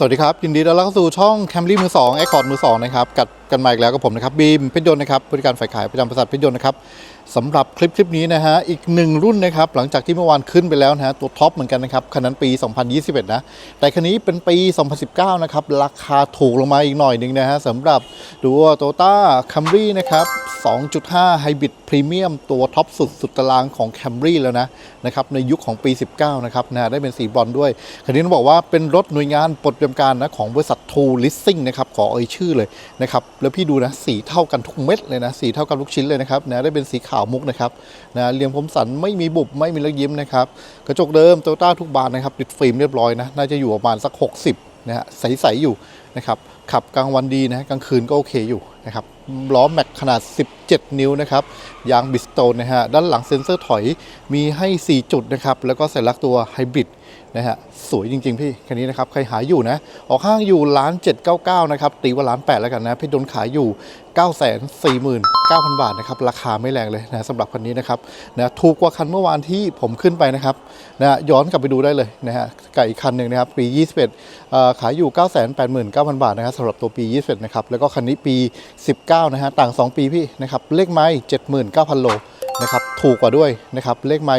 สวัสดีครับ ยินดีต้อนรับเข้าสู่ช่อง Camry มือ2ไอคอร์ดมือ2นะครับ กัด กันมาอีกแล้วกับผมนะครับบีมเพชรยนต์นะครับบริการฝ่ายขายประจำบริษัทเพชรยนต์นะครับสำหรับคลิปคลิปนี้นะฮะอีกหนึ่งรุ่นนะครับหลังจากที่เมื่อวานขึ้นไปแล้วนะฮะตัวท็อปเหมือนกันนะครับคันนั้นปี 2021 นะแต่คันนี้เป็นปี 2019 นะครับราคาถูกลงมาอีกหน่อยหนึ่งนะฮะสำหรับตัวโตต้าคัมรี่นะครับ 2.5 Hybrid Premium ตัวท็อปสุดสุดตารางของ Camry แล้วนะนะครับในยุคของปี 19 นะครับนะได้เป็นสีบรอนซ์ด้วยคันนี้ต้องบอกว่าเป็นรถหน่วยงานปลดประจำการนะของบริษัท True Leasing นะครับขอเอ่ยชื่อเลยนะครับแล้วพี่ดูนะสีเท่ากันทุกเม็ดเลยนะสีเท่ากันทุกชิ้นเลยนะครับนะได้เป็นสีขาวมุกนะครับนะเรียงผมสันไม่มีบุบไม่มีเลือกยิ้มนะครับกระจกเดิมโตต้าทุกบานนะครับติดฟิล์มเรียบร้อยนะน่าจะอยู่ประมาณสัก 60นะฮะใสๆอยู่นะครับขับกลางวันดีนะกลางคืนก็โอเคอยู่นะครับล้อแม็กขนาด 17 นิ้วนะครับยางบิสโตนนะฮะด้านหลังเซ็นเซอร์ถอยมีให้ 4 จุดนะครับแล้วก็สัญลักษณ์ตัวไฮบริด นะฮะสวยจริง ๆ พี่คันนี้นะครับใครหาอยู่นะ ออกห้างอยู่ล้านเจ็ดเก้าเก้านะครับ ตีว่าล้านแปดแล้วกันนะ พี่โดนขายอยู่ 9 4 9 0 0 0 บาทนะครับ ราคาไม่แรงเลยนะสำหรับคันนี้นะครับนะถูกกว่าคันเมื่อวานที่ผมขึ้นไปนะครับนะย้อนกลับไปดูได้เลยนะฮะไกับอีกคันหนึ่งนะครับ ปี 21เอ่อขายอยู่ 9 8 9 0 0 0 บาทนะครับสำหรับตัวปี 21 นะครับ แล้วก็คันนี้ปี 19 นะฮะต่าง 2 ปีพี่นะครับเลขไม้79,000 โลนะครับถูกกว่าด้วยนะครับเลขไม้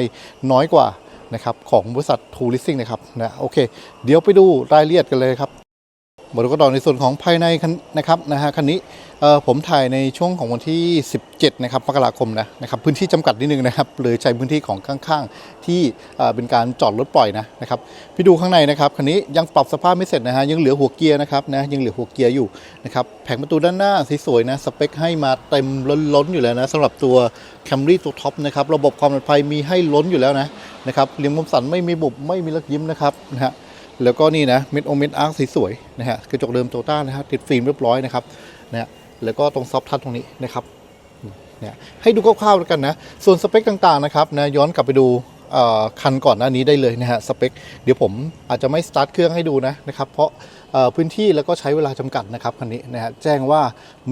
น้อยกว่า นะครับของบริษัททูริสซิ่งนะครับนะโอเค เดี๋ยวไปดูรายละเอียดกันเลยครับ หมดก็ต่อในส่วนของภายในคันนะครับนะฮะคันนี้ผมถ่ายในช่วงของวันที่ 17 นะครับมกราคมนะนะครับพื้นที่จำกัดนิดนึงนะครับเลยใช้พื้นที่ของข้างๆ ที่เป็นการจอดรถปล่อยนะนะครับพี่ดูข้างในนะครับคันนี้ยังปรับสภาพไม่เสร็จนะฮะยังเหลือหัวเกียร์นะครับนะยังเหลือหัวเกียร์อยู่นะครับแผงประตูด้านหน้าสวยๆนะสเปคให้มาเต็มล้นๆอยู่แล้วนะสำหรับตัว Camry ตัวท็อปนะครับระบบความปลอดภัยมีให้ล้นอยู่แล้วนะนะครับเรียงมุมสันไม่มีบุบไม่มีลักยิ้มนะครับนะฮะ แล้วก็นี่นะเมิดโอมิดอาร์สวยๆนะฮะกระจกเดิมโตต้านะฮะติดฟิล์มเรียบร้อยนะครับนะฮะแล้วก็ตรงซอฟทัชตรงนี้นะครับเนี่ยให้ดูคร่าวๆแล้วกันนะ ส่วนสเปคต่างๆนะครับนะย้อนกลับไปดูคันก่อนหน้านี้ได้เลยนะฮะสเปค เดี๋ยวผมอาจจะไม่สตาร์ทเครื่องให้ดูนะนะครับเพราะพื้นที่แล้วก็ใช้เวลาจำกัดนะครับคันนี้นะฮะแจ้งว่า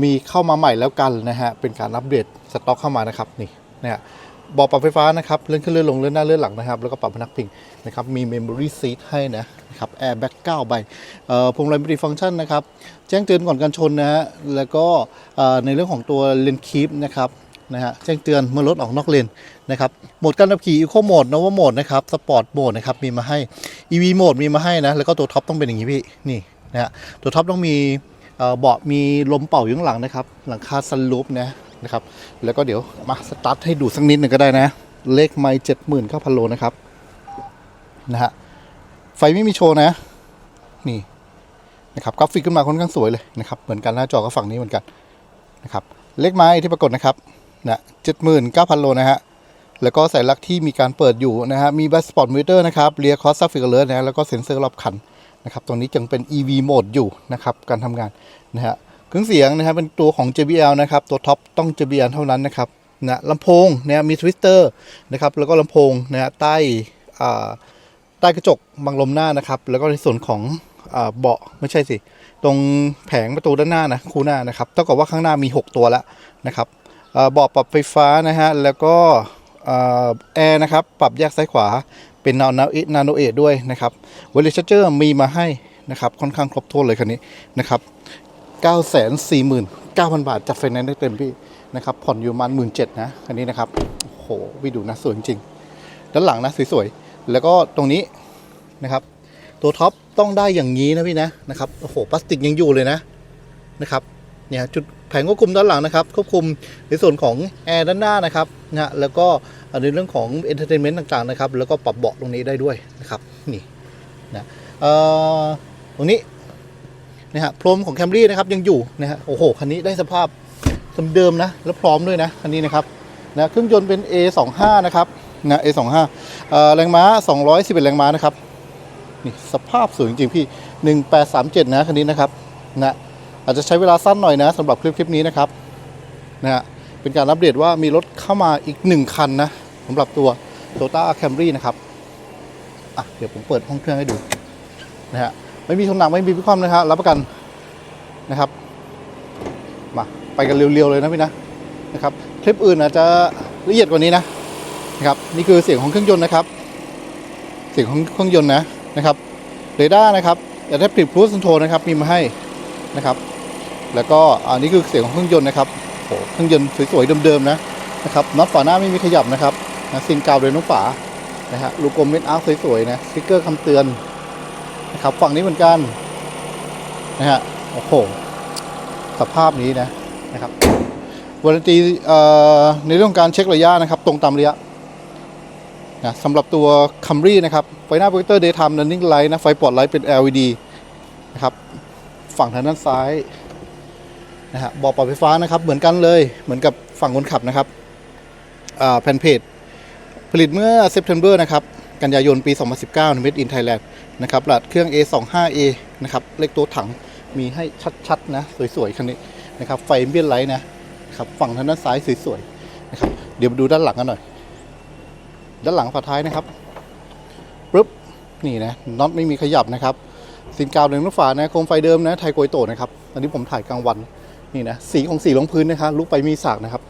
มีเข้ามาใหม่แล้วกันนะฮะเป็นการอัปเดตสต็อกเข้ามานะครับนี่นะฮะบอกปรับไฟฟ้านะครับเลื่อนขึ้นเลื่อนลงเลื่อนหน้าเลื่อนหลังนะครับ แล้วก็ปรับพนักพิงนะครับมี Memory Seat ให้นะ นะครับแอร์แบ็ก9ใบเอ่อพวงมาลัยมัลติฟังก์ชันนะครับ แจ้งเตือนก่อนการชนนะฮะแล้วก็ในเรื่องของตัวเลนคีปนะครับนะฮะแจ้งเตือนเมื่อรถออกนอกเลนนะครับโหมดการขับขี่ Eco Mode Nova Mode นะครับ Sport Mode นะครับมีมาให้ EV Mode มีมาให้นะแล้วก็ตัวท็อปต้องเป็นอย่างนี้พี่นี่นะฮะตัวท็อปต้องมีเบาะมีลมเป่าอยู่ข้างหลังนะครับ หลังคาซันรูฟนะนะครับแล้วก็เดี๋ยวมาสตาร์ทให้ดูสักนิดหนึ่งก็ได้นะ เลขไม่เจ็ดหมื่นเก้าพันโลนะครับนะฮะ ไฟไม่มีโชว์นะ นี่นะครับกราฟิกขึ้นมาค่อนข้างสวยเลยนะครับเหมือนกันหน้าจอก็ฝั่งนี้เหมือนกันนะครับเลขไม้ที่ปรากฏนะครับนะเจ็ดหมื่นเก้าพันโลนะฮะแล้วก็สายลักที่มีการเปิดอยู่นะฮะมีบัสสปอร์ตมิเตอร์นะครับเรียคอสซัฟฟิกเลิร์นะแล้วก็เซ็นเซอร์รอบคันนะครับตรงนี้จึงเป็น EV โหมดอยู่นะครับการทำงานนะฮะเครื่องเสียงนะครับเป็นตัวของ JBL นะครับตัวท็อปต้อง JBL เท่านั้นนะครับนะลำโพงนะมีทวิสเตอร์นะครับแล้วก็ลำโพงนะฮะใต้อ่า ใต้กระจกบังลมหน้านะครับ แล้วก็ในส่วนของเบาะไม่ใช่สิ ตรงแผงประตูด้านหน้านะคู่หน้านะครับเท่ากับว่าข้างหน้ามี 6 ตัวแล้วนะครับเบาะปรับไฟฟ้านะฮะแล้วก็แอร์นะครับปรับแยกซ้ายขวาเป็นนาโนนาโนเอทด้วยนะครับเวลชเจอร์มีมาให้นะครับค่อนข้างครบถ้วนเลยคันนี้นะครับ949,000 บาทจัดไฟแนนซ์ได้เต็มที่นะครับผ่อนอยู่ประมาณหมื่นเจ็ดนะคันนี้นะครับโอ้โหวิดูนะสวยจริงๆด้านหลังนะสวยๆ แล้วก็ตรงนี้นะครับ ตัวท็อปต้องได้อย่างนี้นะพี่นะนะครับโอ้โหพลาสติกยังอยู่เลยนะนะครับเนี่ยจุดแผงควบคุมด้านหลังนะครับควบคุมในส่วนของแอร์ด้านหน้านะครับนะแล้วก็ในเรื่องของเอนเตอร์เทนเมนต์ต่างๆนะครับแล้วก็ปรับเบาะตรงนี้ได้ด้วยนะครับนี่นะเอ่อตรงนี้นะฮะพรมของแคมรี่นะครับยังอยู่นะฮะโอ้โหคันนี้ได้สภาพเดิมนะแล้วพร้อมด้วยนะคันนี้นะครับนะเครื่องยนต์เป็น A25 นะครับ นะ A25 เอ่อแรงม้า 211 แรงม้านะครับนี่สภาพสวยจริงพี่ 1837 นะคันนี้นะครับนะอาจจะใช้เวลาสั้นหน่อยนะสำหรับคลิปคลิปนี้นะครับนะฮะเป็นการอัปเดตว่ามีรถเข้ามาอีกหนึ่งคันนะสำหรับตัว Toyota Camry นะครับอะเดี๋ยวผมเปิดห้องเครื่องให้ดูนะฮะไม่มีชนหนักไม่มีพิความนะครับรับประกันนะครับมาไปกันเร็วๆเลยนะพี่นะนะครับ คลิปอื่นอาจจะละเอียดกว่านี้นะ นะครับนี่คือเสียงของเครื่องยนต์นะครับ เสียงของเครื่องยนต์นะนะครับเรดาร์นะครับ Adaptive Cruise Control นะครับมีมาให้นะครับ แล้วก็อันนี้คือเสียงของเครื่องยนต์นะครับโอ้โหเครื่องยนต์สวยๆเดิมๆนะนะครับน็อตฝาหน้าไม่มีขยับนะครับนะซินกาวเดินน้องฝานะฮะลูกกลมเม็ดอาร์สวยๆนะสติ๊กเกอร์คำเตือนนะครับฝั่งนี้เหมือนกันนะฮะโอ้โหสภาพนี้นะนะครับวารันตีเอ่อในเรื่องของการเช็คระยะนะครับ ตรงตามระยะ นะสำหรับตัว Camry นะครับ ไฟหน้าโปรเจคเตอร์ Daytime Running Light นะ ไฟปลอดไลท์เป็น LED นะครับ ฝั่งทางด้านซ้ายนะฮะบอกปรับไฟฟ้านะครับ เหมือนกันเลย เหมือนกับฝั่งคนขับนะครับแผ่นเพจผลิตเมื่อ September นะครับ กันยายนปี 2019ใน Made in Thailand นะครับรหัสเครื่อง A25A นะครับ เลขตัวถังมีให้ชัด ๆ นะ สวย ๆ คันนี้นะครับ ไฟเบียไลท์นะครับ ฝั่งทางด้านซ้ายสวย ๆ นะครับ เดี๋ยวมาดูด้านหลังกันหน่อย ด้านหลังฝาท้ายนะครับปึ๊บนี่นะน็อตไม่มีขยับนะครับสินกาวหนึ่งลูกฝานะโคมไฟเดิมนะไทยโกยโตะนะครับอันนี้ผมถ่ายกลางวันนี่นะสีของสีลงพื้นนะครับลุกไปมีสากนะครับ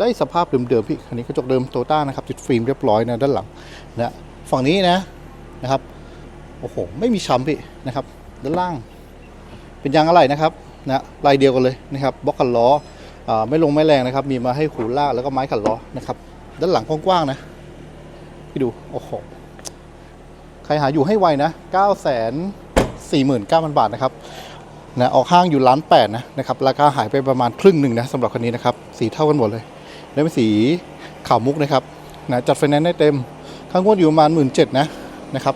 ได้สภาพเดิมๆพี่คันนี้กระจกเดิมโตต้านะครับติดฟิล์มเรียบร้อยนะด้านหลังนะฝั่งนี้นะนะครับโอ้โหไม่มีช้ำพี่นะครับ ด้านล่าง เป็นยางอะไรนะครับนะลายเดียวกันเลยนะครับบล็อกกันล้ออไม่ลงไม่แรงนะครับ มีมาให้ขูลากแล้วก็ไม้ขัดล้อนะครับ ด้านหลังกว้างๆนะ พี่ดู โอ้โห ใครหาอยู่ให้ไวนะ9 4 9 0 0 0 บาทนะครับนะออกห้างอยู่ล้านแปดนะนะครับราคาหายไปประมาณครึ่งหนึ่งนะสำหรับคันนี้นะครับ สีเท่ากันหมดเลยแล้วเป็นสีขาวมุกนะครับนะจัดไฟแนนซ์ได้เต็มข้างงวดอยู่ประมาณหมื่นเจ็ดนะนะครับ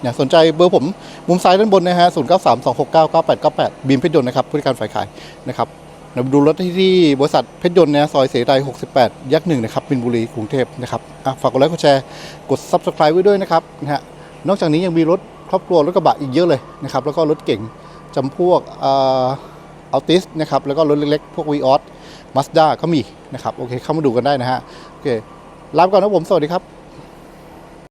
เนี่ยสนใจเบอร์ผมมุมซ้ายด้านบนนะฮะศูนย์เก้าสามสองหกเก้าเก้าแปดเก้าแปดบีมเพชรยนต์นะครับผู้จัดการฝ่ายขายนะครับ เราดูรถที่ที่บริษัทเพชรยนต์นะซอยเสรีหกสิบแยักหนึ่งนะครับบินบุรีกรุงเทพนะครับฝากกดไลค์กดแชร์กด subscribe ไว้ด้วยนะครับนะฮะนอกจากนี้ยังมีรถครอบครัวรถกระบะอีกเยอะเลยนะครับแล้วก็รถเก่งจำพวกเอัลติสนะครับแล้วก็รถเล็กๆ พวก v ีออสมาสด้าก็มีนะครับโอเคเข้ามาดูกันได้นะฮะโอเคลาไปก่อนนะผม สวัสดีครับ